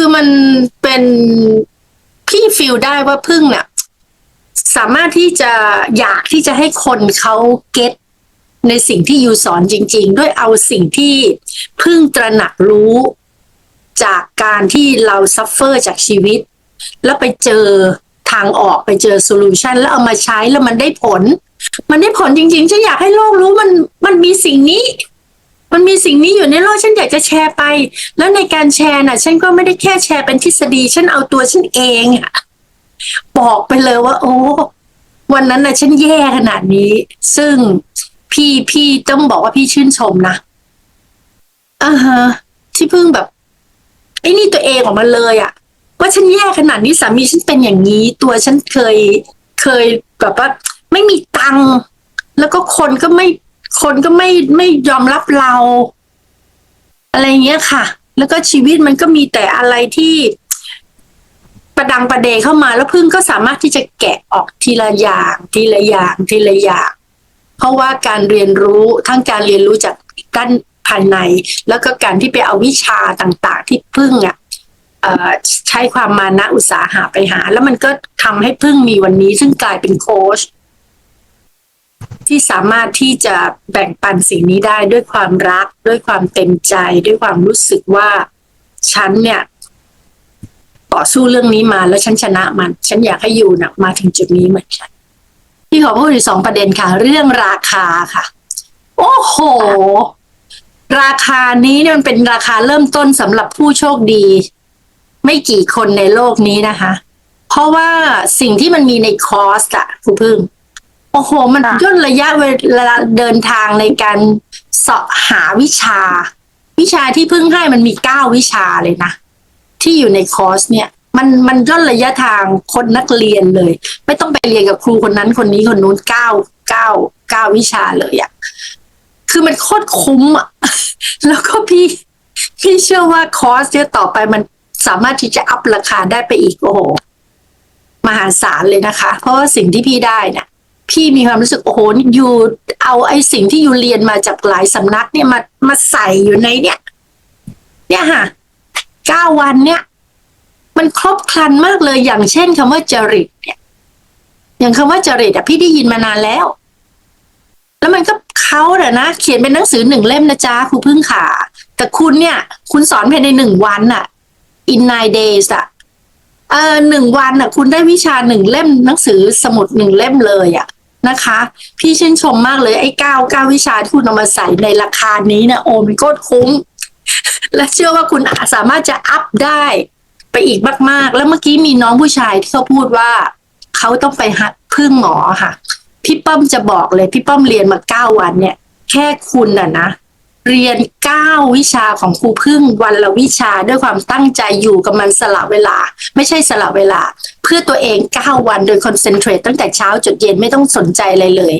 คือมันเป็นพี่ฟีลได้ว่าพึ่งเนี่ยสามารถที่จะอยากที่จะให้คนเขาเก็ตในสิ่งที่ยูสอนจริง ๆ ด้วยเอาสิ่งที่พึ่งตระหนักรู้จากการที่เราซัฟเฟอร์จากชีวิต แล้วไปเจอทางออกไปเจอโซลูชันแล้วเอามาใช้แล้วมันได้ผล มันได้ผลจริงๆฉันอยากให้โลกรู้มันมันมีสิ่งนี้ มันมีสิ่งนี้อยู่ในโลกฉันอยากจะแชร์ไป แล้วในการแชร์น่ะ ฉันก็ไม่ได้แค่แชร์เป็นทฤษฎี ฉันเอาตัวฉันเองอะบอกไปเลยว่า โอ้วันนั้นน่ะ ฉันแย่ขนาดนี้ ซึ่งพี่พี่ต้องบอกว่าพี่ชื่นชมนะอ่าฮะที่เพิ่งแบบไอ้นี่ตัวเองออกมาเลยอะว่าฉันแย่ขนาดนี้สามีฉันเป็นอย่างนี้ ตัวฉันเคยเคยแบบว่า ไม่มีตังค์แล้วก็คนก็ไม่ คนก็ไม่ไม่ยอมรับเรา อะไรเงี้ยค่ะ แล้วก็ชีวิตมันก็มีแต่อะไรที่ประดังประเดเข้ามาแล้วพึ่งก็สามารถที่จะแกะออกทีละอย่าง ทีละอย่างทีละอย่าง เพราะว่าการเรียนรู้ทั้งการเรียนรู้จากด้านภายใน แล้วก็การที่ไปเอาวิชาต่างๆ ที่พึ่งอะเอ่อใช้ความมานะอุตสาหะไปหา แล้วมันก็ทำให้พึ่งมีวันนี้ ซึ่งกลายเป็นโค้ช ที่สามารถที่จะแบ่งปันสิ่งนี้ได้ด้วยความรัก ด้วยความเต็มใจ ด้วยความรู้สึกว่าฉันเนี่ยต่อสู้เรื่องนี้มาแล้วฉันชนะมัน ฉันอยากให้อยู่นะมาถึงจุดนี้เหมือนฉันพี่ขอพูดอีกสองประเด็นค่ะ เรื่องราคาค่ะ โอ้โห ราคานี้เนี่ยมันเป็นราคาเริ่มต้นสำหรับผู้โชคดี ไม่กี่คนในโลกนี้นะคะ เพราะว่าสิ่งที่มันมีในคอร์สอะครูพึ่ง อ้โห มันย่นระยะเวลาเดินทางในการเสาะหาวิชา วิชาที่เพิ่งให้มันมีเก้าวิชาเลยนะ ที่อยู่ในคอร์สเนี่ย มันมันย่นระยะทางคนนักเรียนเลย ไม่ต้องไปเรียนกับครูคนนั้นคนนี้คนนู้นเก้าเก้าเก้าวิชาเลยอะคือมันโคตรคุ้มอะแล้วก็พี่พี่เชื่อว่าคอร์สเนี่ยต่อไปมันสามารถที่จะอัพราคาได้ไปอีกโอ้โหมหาศาลเลยนะคะ เพราะว่าสิ่งที่พี่ได้เนี่ย พี่มีความรู้สึกโอ้โหนี่ยูเอาไอ้สิ่งที่ยูเรียนมาจากหลายสำนักเนี่ยมามาใส่อยู่ในเนี่ย เนี่ยค่ะเก้าวันเนี่ย มันครบครันมากเลยอย่างเช่นคำว่าจริตเนี่ย อย่างคำว่าจริตอะพี่ได้ยินมานานแล้ว แล้วมันก็เขาแหละนะเขียนเป็นหนังสือหนึ่งเล่มนะจ๊ะครูพึ่งขาแต่คุณเนี่ย คุณสอนภายในหนึ่งวันอะ in nine days อะเออหนึ่งวันอะคุณได้วิชาหนึ่งเล่มหนังสือสมุดหนึ่งเล่มเลยอะ นะคะ พี่ชื่นชมมากเลยไอ้เก้าเก้าวิชาที่คุณเอามาใส่ในราคานี้นะโอ้มันโคตรคุ้ม และเชื่อว่าคุณสามารถจะอัพได้ไปอีกมาก ๆ แล้วเมื่อกี้มีน้องผู้ชายที่เขาพูดว่า เขาต้องไปหาพึ่งหมอค่ะ พี่ป้อมจะบอกเลย พี่ป้อมเรียนมาเก้าวันเนี่ย แค่คุณน่ะนะ เรียนเก้าวิชาของครูพึ่งวันละวิชาด้วยความตั้งใจอยู่กับมันสละเวลา ไม่ใช่สละเวลา เพื่อตัวเองเก้าวันโดยคอนเซนเทรตตั้งแต่เช้าจนเย็นไม่ต้องสนใจอะไรเลย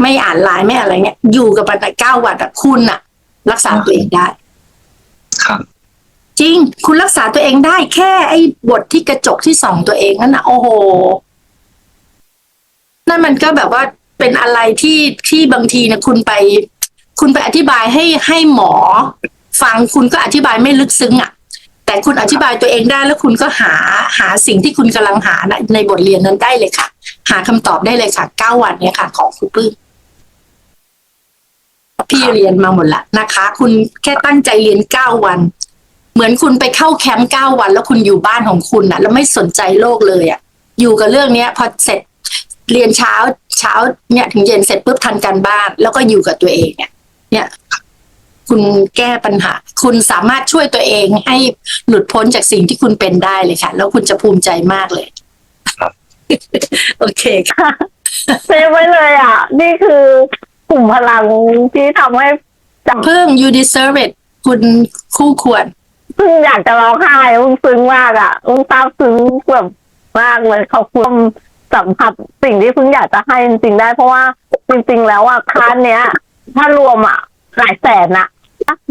ไม่อ่านไลน์ไม่อะไรเงี้ยอยู่กับมันแต่เก้าวันอะคุณอะรักษาตัวเองได้ ครับ จริง คุณรักษาตัวเองได้แค่ไอ้บทที่กระจกที่ส่องตัวเองนั่นนะโอ้โหนั่นมันก็แบบว่าเป็นอะไรที่ที่บางทีนะคุณไป คุณไปอธิบายให้ให้หมอ ฟังคุณก็อธิบายไม่ลึกซึ้งอะ แต่คุณอธิบายตัวเองได้แล้วคุณก็หาหาสิ่งที่คุณกำลังหานะในบทเรียนนั้นได้เลยค่ะ หาคำตอบได้เลยค่ะเก้าวันเนี่ยค่ะ ของครูปื้มพี่เรียนมาหมดละนะคะ คุณแค่ตั้งใจเรียนเก้าวัน เหมือนคุณไปเข้าแคมป์เก้าวัน แล้วคุณอยู่บ้านของคุณน่ะ แล้วไม่สนใจโลกเลยอะ อยู่กับเรื่องเนี้ย พอเสร็จเรียนเช้าเช้าเนี่ยถึงเย็นเสร็จปุ๊บทันการบ้าน แล้วก็อยู่กับตัวเองเนี่ย เนี่ย คุณแก้ปัญหา คุณสามารถช่วยตัวเองให้หลุดพ้นจากสิ่งที่คุณเป็นได้เลยค่ะ แล้วคุณจะภูมิใจมากเลยครับโอเคค่ะเซฟไว้เลยอะ นี่คือกลุ่มพลังที่ทำให้จับเพิ่ง you deserve it คุณคู่ควรเพิ่งอยากจะร้องไห้เพิ่งซึ้งมากอะเพิ่งซาบซึ้งแบบมากเลยขอบคุณสัมผัสสิ่งที่เพิ่งอยากจะให้จริงๆได้เพราะว่าจริง ๆ แล้วอะคลาสเนี้ย ถ้ารวมอะหลายแสนอะ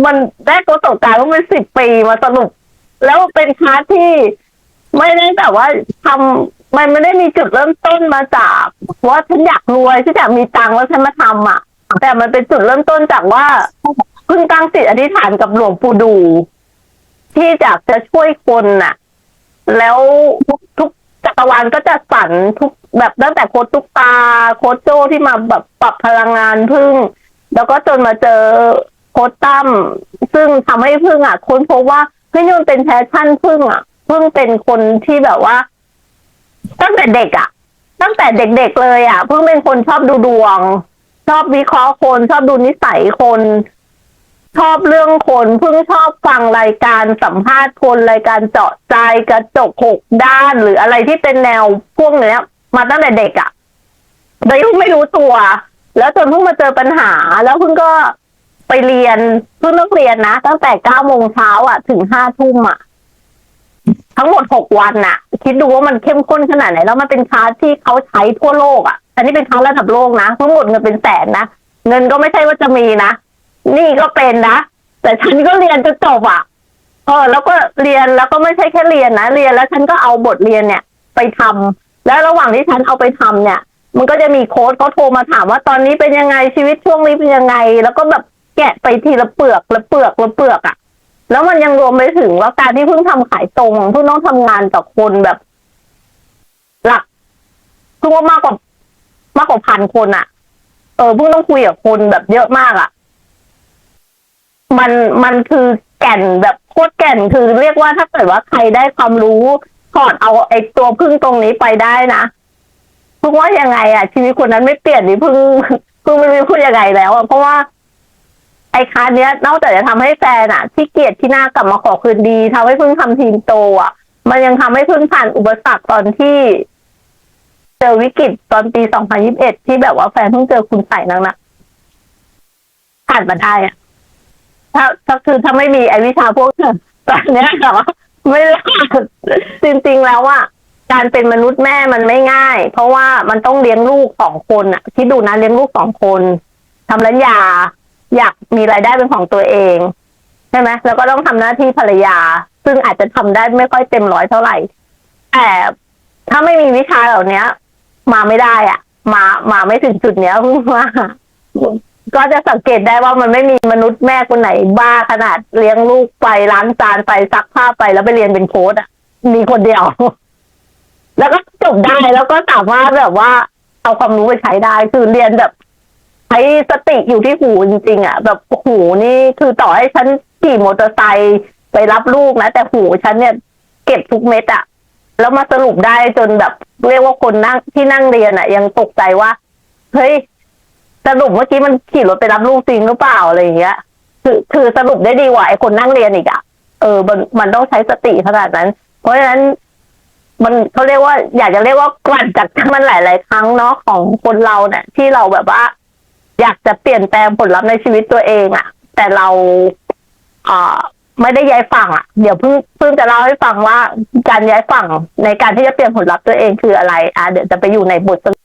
มันได้ประสบการณ์ว่าเป็นสิบปีมาสนุก แล้วเป็นคลาสที่ไม่ได้แบบว่าทำมันไม่ได้มีจุดเริ่มต้นมาจากว่าฉันอยากรวยฉันอยากมีตังค์แล้วฉันมาทำอะ แต่มันเป็นจุดเริ่มต้นจากว่าเพิ่งตั้งจิตอธิษฐานกับหลวงปู่ดู ที่อยากจะช่วยคนน่ะ แล้วทุกทุกจักรวาลก็จะสั่นทุกแบบตั้งแต่โค้ชทุกตาโคโจที่มาแบบปรับพลังงานพึ่ง แล้วก็จนมาเจอโค้ชตั้มซึ่งทำให้พึ่งอะค้นพบว่าเฮ้ยนี่นเป็นแพชชั่นพึ่งอะพึ่งเป็นคนที่แบบว่า ตั้งแต่เด็กอะ ตั้งแต่เด็กๆเลยอะพิ่งเป็นคนชอบดูดวง ชอบวิเคราะห์คนชอบดูนิสัยคนชอบเรื่องคนเพิ่งชอบฟังรายการสัมภาษณ์คนรายการเจาะใจกระจกหกด้านหรืออะไรที่เป็นแนวพวกเนี้ย มาตั้งแต่เด็กอะโดยที่ไม่รู้ตัว แล้วจนเพิ่งมาเจอปัญหา แล้วเพิ่งก็ไปเรียนเพิ่งเลิกเรียนนะตั้งแต่เก้าโมงเช้าอะ ถึงห้าทุ่มอะ ทั้งหมดหกวันน่ะ คิดดูว่ามันเข้มข้นขนาดไหน แล้วมันเป็นคลาสที่เขาใช้ทั่วโลกอะ อันนี้เป็นคลาสระดับโลกนะทั้งหมดเงินเป็นแสนนะเงินก็ไม่ใช่ว่าจะมีนะนี่ก็เป็นนะแต่ฉันก็เรียนจนจบอะเออแล้วก็เรียนแล้วก็ไม่ใช่แค่เรียนนะเรียนแล้วฉันก็เอาบทเรียนเนี่ย ไปทำแล้วระหว่างที่ฉันเอาไปทำเนี่ย มันก็จะมีโค้ดเขาโทรมาถามว่าตอนนี้เป็นยังไงชีวิตช่วงนี้เป็นยังไง แล้วก็แบบแกะไปทีละเปลือกละเปลือกละเปลือกอะ แล้วมันยังรวมไปถึงว่าการที่เพิ่งทำขายตรงเพิ่งต้องทำงานกับคนแบบ หลักเพิ่งว่ามากกว่ามากกว่าพันคนอะเออเพิ่งต้องคุยกับคนแบบเยอะมากอะมันมันคือแก่นแบบโคตรแก่นคือเรียกว่าถ้าเกิดว่าใครได้ความรู้ถอดเอาไอ้ตัวพึ่งตรงนี้ไปได้นะ พิ่งว่ายังไงอะชีวิตคนนั้นไม่เปลี่ยนนี่พิ่งพิ่งไม่รู้พูดยังไงแล้วอะเพราะว่าไอ้คาร์ดเนี้ยนอกจากจะทำให้แฟนอะที่เกลียดที่หน้ากลับมาขอคืนดีทำให้พิ่งทำทีมโตอะมันยังทำให้พิ่งผ่านอุปสรรคตอนที่เจอวิกฤตตอนปี2021ที่แบบว่าแฟนเพิ่งเจอคุณใส่นังนะผ่านมาได้อะถ้าถ้าคือถ้าไม่มีไอวิชาพวกตอนเนี้ยแต่ว่าไม่รอดจริงๆแล้วอะ การเป็นมนุษย์แม่มันไม่ง่าย เพราะว่ามันต้องเลี้ยงลูกสองคนอะที่ดูนะเลี้ยงลูกสองคนทำรัญญาอยากมีรายได้เป็นของตัวเองใช่ไหมแล้วก็ต้องทำหน้าที่ภรรยา ซึ่งอาจจะทำได้ไม่ค่อยเต็มร้อยเท่าไหร่ แต่ถ้าไม่มีวิชาเหล่านี้มาไม่ได้อะมามาไม่ถึงจุดเนี้ยเพิ่งว่าก็จะสังเกตได้ว่ามันไม่มีมนุษย์แม่คนไหนบ้าขนาดเลี้ยงลูกไปล้างจานไปซักผ้าไปแล้วไปเรียนเป็นโค้ดอะ มีคนเดียว แล้วก็จบได้แล้วก็สามารถแบบว่า เอาความรู้ไปใช้ได้คือเรียนแบบใช้สติอยู่ที่หูจริงๆอะแบบหูนี่คือต่อให้ฉันขี่มอเตอร์ไซค์ไปรับลูกนะแต่หูฉันเนี่ย เก็บทุกเม็ดอะแล้วมาสรุปได้จนแบบ เรียกว่าคนนั่งที่นั่งเรียนอะ ยังตกใจว่าเฮ้ยสรุปเมื่อกี้มันขี่รถไปรับลูกจริงหรือเปล่าอะไรอย่างเงี้ย คือคือสรุปได้ดีกว่าไอ้คนนั่งเรียนอีกอะเออมันมันต้องใช้สติขนาดนั้น เพราะฉะนั้น มันเขาเรียกว่า อยากจะเรียกว่ากลั่นจากมันหลาย ๆ ครั้งเนาะของคนเราเนี่ยที่เราแบบว่า อยากจะเปลี่ยนแปลงผลลัพธ์ในชีวิตตัวเองอะแต่เราอ่าไม่ได้ย้ายฝั่งอะเดี๋ยวเพิ่งเพิ่งจะเล่าให้ฟังว่า การย้ายฝั่งในการที่จะเปลี่ยนผลลัพธ์ตัวเองคืออะไร อะเดี๋ยวจะไปอยู่ในบทสรุป